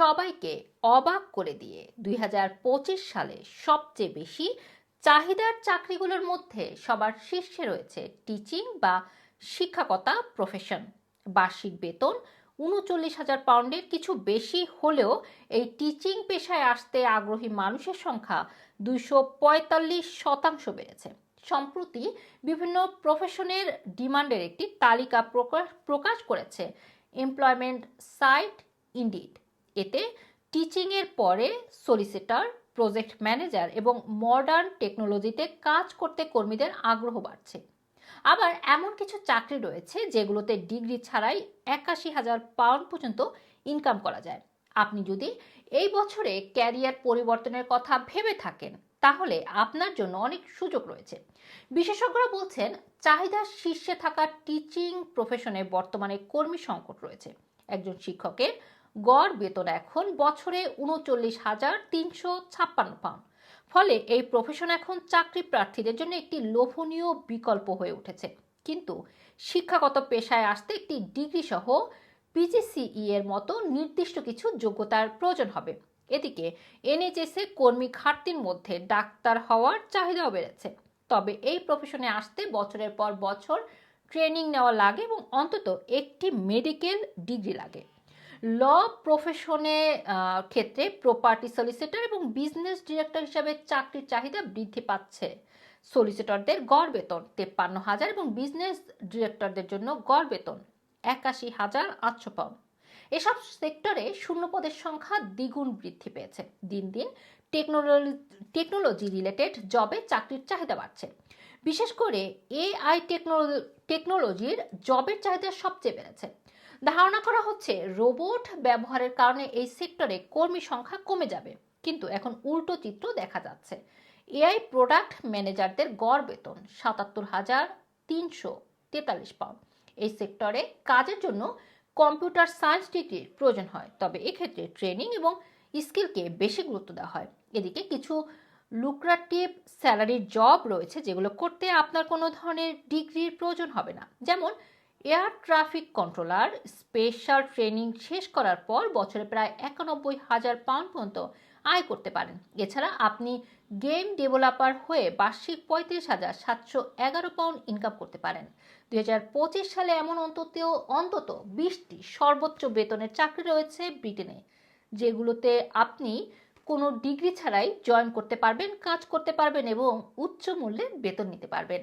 সবাইকে অবাক করে দিয়ে দুই হাজার পঁচিশ সালে সবচেয়ে বেশি চাহিদার চাকরিগুলোর মধ্যে সবার শীর্ষে রয়েছে টিচিং বা শিক্ষকতা প্রফেশন বার্ষিক বেতন উনচল্লিশ হাজার পাউন্ডের কিছু বেশি হলেও এই টিচিং পেশায় আসতে আগ্রহী মানুষের সংখ্যা দুইশো পঁয়তাল্লিশ শতাংশ বেড়েছে। সম্প্রতি বিভিন্ন প্রফেশনের ডিমান্ডের একটি তালিকা প্রকাশ প্রকাশ করেছে এমপ্লয়মেন্ট সাইট ইন্ডিড এতে টিচিংয়ের পরে সলিসিটার প্রজেক্ট ম্যানেজার এবং মডার্ন টেকনোলজিতে কাজ করতে কর্মীদের আগ্রহ বাড়ছে। আবার এমন কিছু চাকরি রয়েছে যেগুলোতে ডিগ্রি ছাড়াই একাশি হাজার পাউন্ড পর্যন্ত ইনকাম করা যায়। আপনি যদি এই বছরে ক্যারিয়ার পরিবর্তনের কথা ভেবে থাকেন, তাহলে আপনার জন্য অনেক সুযোগ রয়েছে। বিশেষজ্ঞরা বলছেন, চাহিদার শীর্ষে থাকা টিচিং প্রফেশনে বর্তমানে কর্মী সংকট রয়েছে। একজন শিক্ষকের গড় বেতন এখন বছরে উনচল্লিশ হাজার তিনশো ছাপ্পান্ন পাউন্ড ফলে এই প্রফেশন এখন চাকরি প্রার্থীদের জন্য একটি লোভনীয় বিকল্প হয়ে উঠেছে। কিন্তু শিক্ষাগত পেশায় আসতে একটি ডিগ্রি সহ পিজিসিই এর মতো নির্দিষ্ট কিছু যোগ্যতার প্রয়োজন হবে। এদিকে এনএইচএসে কর্মী ঘাটতির মধ্যে ডাক্তার হওয়ার চাহিদাও বেড়েছে। তবে এই প্রফেশনে আসতে বছরের পর বছর ট্রেনিং নেওয়া লাগে এবং অন্তত একটি মেডিকেল ডিগ্রি লাগে। ল প্রফেশনে ক্ষেত্রে প্রপার্টি সলিসিটর এবং বিজনেস ডিরেক্টর হিসাবে চাকরির চাহিদা বৃদ্ধি পাচ্ছে। সলিসিটরদের গড় বেতন তেপ্পান্ন হাজার এবং বিজনেস ডিরেক্টরদের জন্য গড় বেতন একাশি হাজার আটশো পাউন্ড এসব সেক্টরে শূন্যপদের সংখ্যা দ্বিগুণ বৃদ্ধি পেয়েছে। দিন দিন টেকনোলজি টেকনোলজি রিলেটেড জবে চাকরির চাহিদা বাড়ছে। বিশেষ করে এআই টেকনোলজির জবের চাহিদা সবচেয়ে বেড়েছে। ধারণা করা হচ্ছে রোবট ব্যবহারের কারণে এই সেক্টরে কর্মী সংখ্যা কমে যাবে। কিন্তু এখন উল্টো চিত্র দেখা যাচ্ছে। এআই প্রোডাক্ট ম্যানেজারদের গড় বেতন সাতাত্তর হাজার তিনশো তেতাল্লিশ পাউন্ড। এই সেক্টরে কাজের জন্য কম্পিউটার সায়েন্স ডিগ্রির প্রয়োজন হয়। তবে এক্ষেত্রে ট্রেনিং এবং স্কিলকে বেশি গুরুত্ব দেওয়া হয়। এদিকে কিছু লুক্রাটিভ স্যালারির জব রয়েছে যেগুলো করতে আপনার কোনো ধরনের ডিগ্রির প্রয়োজন হবে না। যেমন air traffic controller special training শেষ করার পর বছরে প্রায় একানব্বই হাজার পাউন্ড পর্যন্ত আয় করতে পারেন। এছাড়া আপনি গেম ডেভেলপার হয়ে বার্ষিক পঁয়ত্রিশ হাজার সাতশো এগারো পাউন্ড ইনকাম করতে পারেন। দুই হাজার পঁচিশ সালে এমন অন্তত অন্তত বিশটি সর্বোচ্চ বেতনের চাকরি রয়েছে ব্রিটেনে, যেগুলোতে আপনি কোনো ডিগ্রি ছাড়াই জয়েন করতে পারবেন, কাজ করতে পারবেন এবং উচ্চ মূল্যে বেতন নিতে পারবেন।